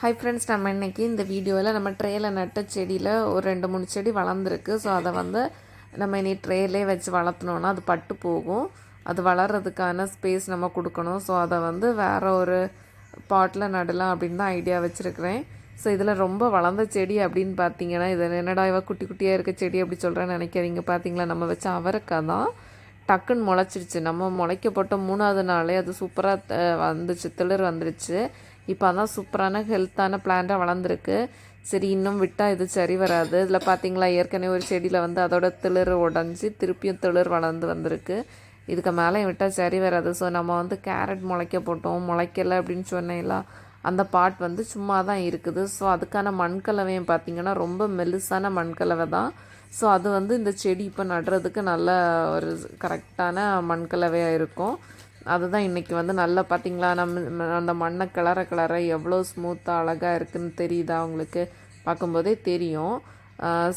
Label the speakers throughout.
Speaker 1: Hi friends நம்ம இன்னைக்கு இந்த வீடியோவில் நம்ம ட்ரேயில் நட்ட செடியில் ஒரு ரெண்டு மூணு செடி வளர்ந்துருக்கு. ஸோ அதை வந்து நம்ம இனி ட்ரேலே வச்சு வளர்த்துனோன்னா அது பட்டு போகும். அது வளர்கிறதுக்கான ஸ்பேஸ் நம்ம கொடுக்கணும். ஸோ அதை வந்து வேறு ஒரு பாட்டில் நடலாம் அப்படின்னு தான் ஐடியா வச்சுருக்கிறேன். ஸோ இதில் ரொம்ப வளர்ந்த செடி அப்படின்னு பார்த்தீங்கன்னா இது என்னடா இவ குட்டி குட்டியாக இருக்க செடி அப்படி சொல்கிறேன்னு நினைக்கிறீங்க பார்த்தீங்களா நம்ம வச்ச அவரைக்காய் தான். டக்குன்னு முளைச்சிருச்சு. நம்ம முளைக்கப்பட்ட மூணாவது நாளே அது சூப்பராக வந்துச்சு திளிர் வந்துருச்சு. இப்போ அதான் சூப்பரான ஹெல்த்தான பிளான்ட்டாக வளர்ந்துருக்கு. சரி இன்னும் விட்டால் இது சரி வராது. இதில் பார்த்தீங்களா ஏற்கனவே ஒரு செடியில் வந்து அதோட திளிர் உடஞ்சி திருப்பியும் திளிர் வளர்ந்து வந்திருக்கு. இதுக்கு மேலே விட்டால் சரி வராது. ஸோ நம்ம வந்து கேரட் முளைக்க போட்டோம் முளைக்கல அப்படின்னு சொன்னேன்லாம் அந்த பாட் வந்து சும்மா தான் இருக்குது. ஸோ அதுக்கான மண்கலவையும் பார்த்திங்கன்னா ரொம்ப மெல்லுசான மண்கலவை தான். ஸோ அது வந்து இந்த செடி இப்போ நடுறதுக்கு நல்ல ஒரு கரெக்டான மண்கலவையாக இருக்கும். அதுதான் இன்றைக்கி வந்து நல்லா பார்த்தீங்களா நம்ம அந்த மண்ணை கிளற கிளற எவ்வளோ ஸ்மூத்தாக அழகாக இருக்குதுன்னு தெரியுதா உங்களுக்கு? பார்க்கும்போதே தெரியும்.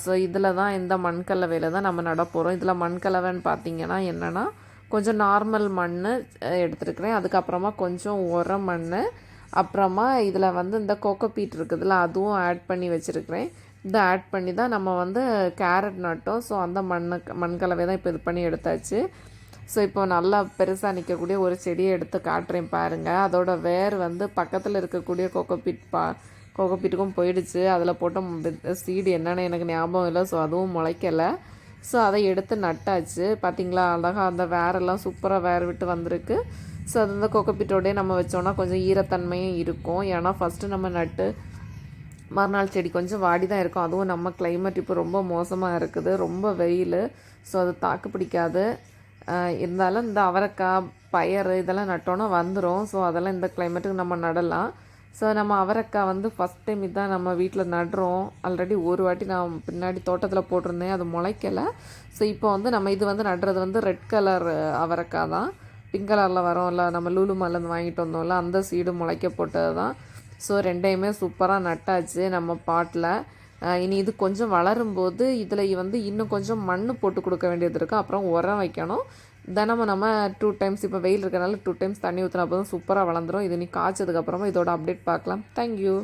Speaker 1: ஸோ இதில் தான் இந்த மண்கலவையில் தான் நம்ம நட போகிறோம் இதில் மண்கலவைன்னு பார்த்திங்கன்னா என்னென்னா கொஞ்சம் நார்மல் மண் எடுத்துருக்குறேன். அதுக்கப்புறமா கொஞ்சம் உரம் மண் அப்புறமா இதில் வந்து இந்த கோகோபீட் இருக்குதுல்ல அதுவும் ஆட் பண்ணி வச்சுருக்கிறேன். இதை ஆட் பண்ணி தான் நம்ம வந்து கேரட் நட்டோம். ஸோ அந்த மண்ணு மண்கலவை தான் இப்போ இது பண்ணி எடுத்தாச்சு. ஸோ இப்போ நல்லா பெருசாக நிற்கக்கூடிய ஒரு செடியை எடுத்து காட்டுறேன் பாருங்கள் அதோட வேர் வந்து பக்கத்தில் இருக்கக்கூடிய கோகோபீட் பா கோகோபீட்டுக்கும் போயிடுச்சு. அதில் போட்ட சீடு என்னென்னு எனக்கு ஞாபகம் இல்லை. ஸோ அதுவும் முளைக்கலை. ஸோ அதை எடுத்து நட்டாச்சு. பார்த்திங்களா அழகாக அந்த வேரெல்லாம் சூப்பராக வேர் விட்டு வந்திருக்கு. ஸோ அது வந்து கொக்கப்பிட்டோடே நம்ம வச்சோன்னா கொஞ்சம் ஈரத்தன்மையும் இருக்கும். ஏன்னா ஃபஸ்ட்டு நம்ம நட்டு மறுநாள் செடி கொஞ்சம் வாடி தான் இருக்கும். அதுவும் நம்ம கிளைமேட் இப்போ ரொம்ப மோசமாக இருக்குது. ரொம்ப வெயில். ஸோ அது தாக்கு பிடிக்காது. இருந்தாலும் இந்த அவரைக்காய் பயறு இதெல்லாம் நட்டோன்னா வந்துடும் ஸோ அதெல்லாம் இந்த கிளைமேட்டுக்கு நம்ம நடலாம். ஸோ நம்ம அவரைக்காய் வந்து ஃபஸ்ட் டைம் இதான் நம்ம வீட்டில் நடுறோம். ஆல்ரெடி ஒரு வாட்டி நான் பின்னாடி தோட்டத்தில் போட்டிருந்தேன். அது முளைக்கலை. ஸோ இப்போ வந்து நம்ம இது வந்து நடுறது வந்து ரெட் கலர் அவரைக்காய் தான். பிங்க் கலரில் வரோம்ல நம்ம லூலு மாலேருந்து வாங்கிட்டு வந்தோம்ல அந்த சீடு முளைக்க போட்டது தான் ஸோ ரெண்டையுமே சூப்பராக நட்டாச்சு நம்ம பாட்டில் இனி இது கொஞ்சம் வளரும்போது இதில் வந்து இன்னும் கொஞ்சம் மண் போட்டு கொடுக்க வேண்டியது இருக்குது அப்புறம் உரம் வைக்கணும். தினமும் நம்ம டூ டைம்ஸ் இப்போ வெயில் இருக்கிறனால டூ டைம்ஸ் தண்ணி ஊற்றினா போதும் சூப்பராக வளர்ந்துடும் இது நீ காய்ச்சதுக்கப்புறமா இதோட அப்டேட் பார்க்கலாம். தேங்க்யூ